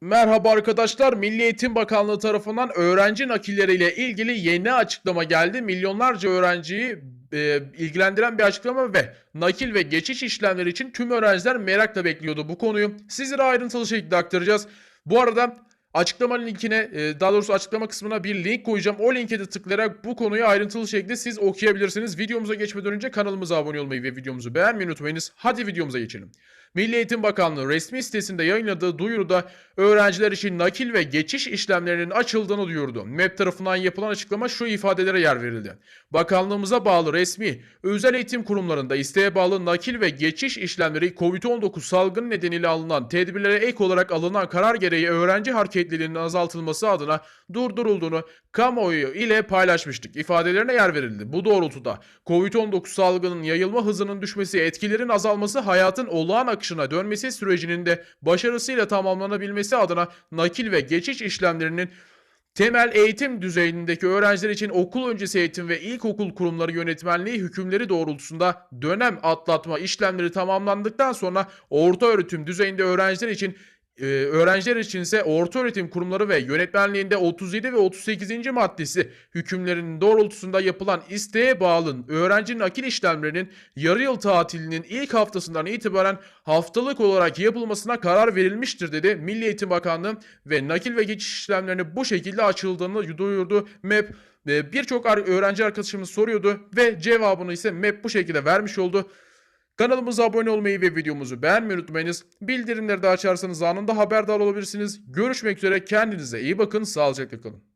Merhaba arkadaşlar. Milli Eğitim Bakanlığı tarafından öğrenci nakilleriyle ilgili yeni açıklama geldi. Milyonlarca öğrenciyi e, ilgilendiren bir açıklama ve nakil ve geçiş işlemleri için tüm öğrenciler merakla bekliyordu bu konuyu. Sizlere ayrıntılı şekilde aktaracağız. Bu arada açıklama linkine e, daha doğrusu açıklama kısmına bir link koyacağım. O linke de tıklayarak bu konuyu ayrıntılı şekilde siz okuyabilirsiniz. Videomuza geçmeden önce kanalımıza abone olmayı ve videomuzu beğenmeyi unutmayınız. Hadi videomuza geçelim. Milli Eğitim Bakanlığı resmi sitesinde yayınladığı duyuruda öğrenciler için nakil ve geçiş işlemlerinin açıldığını duyurdu. MEP tarafından yapılan açıklama şu ifadelere yer verildi. Bakanlığımıza bağlı resmi, özel eğitim kurumlarında isteğe bağlı nakil ve geçiş işlemleri COVID-19 salgını nedeniyle alınan tedbirlere ek olarak alınan karar gereği öğrenci hareketliliğinin azaltılması adına durdurulduğunu kamuoyu ile paylaşmıştık. İfadelerine yer verildi. Bu doğrultuda COVID-19 salgının yayılma hızının düşmesi, etkilerin azalması, hayatın olağan akışına dönmesi sürecinin de başarısıyla tamamlanabilmesi adına nakil ve geçiş işlemlerinin Temel eğitim düzeyindeki öğrenciler için okul öncesi eğitim ve ilkokul kurumları yönetmenliği hükümleri doğrultusunda dönem atlatma işlemleri tamamlandıktan sonra orta öğretim düzeyinde öğrenciler için e, öğrenciler için ise orta öğretim kurumları ve yönetmenliğinde 37 ve 38. maddesi hükümlerinin doğrultusunda yapılan isteğe bağlı öğrenci nakil işlemlerinin yarı yıl tatilinin ilk haftasından itibaren haftalık olarak yapılmasına karar verilmiştir dedi Milli Eğitim Bakanlığı ve nakil ve geçiş işlemlerini bu şekilde açıldığını duyurdu MEP. E, Birçok öğrenci arkadaşımız soruyordu ve cevabını ise MEP bu şekilde vermiş oldu. Kanalımıza abone olmayı ve videomuzu beğenmeyi unutmayınız. Bildirimleri de açarsanız anında haberdar olabilirsiniz. Görüşmek üzere kendinize iyi bakın sağlıcakla kalın.